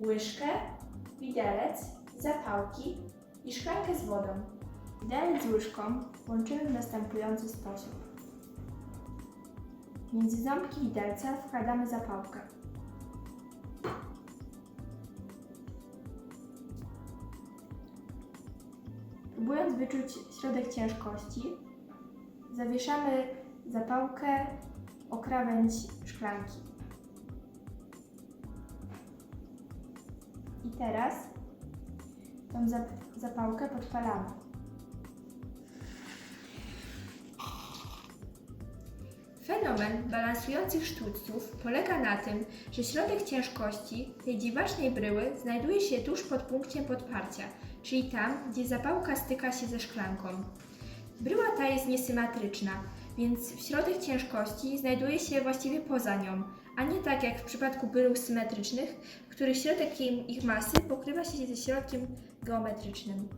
łyżkę, widelec, zapałki i szklankę z wodą. Widelec z łyżką łączymy w następujący sposób. Między ząbki widelca wkładamy zapałkę. Próbując wyczuć środek ciężkości, zawieszamy zapałkę o krawędź szklanki. I teraz tą zap- zapałkę podpalamy. Fenomen balansujących sztućców polega na tym, że środek ciężkości tej dziwacznej bryły znajduje się tuż pod punkciem podparcia, czyli tam, gdzie zapałka styka się ze szklanką. Bryła ta jest niesymetryczna, więc środek ciężkości znajduje się właściwie poza nią, a nie tak jak w przypadku brył symetrycznych, których środek ich masy pokrywa się ze środkiem geometrycznym.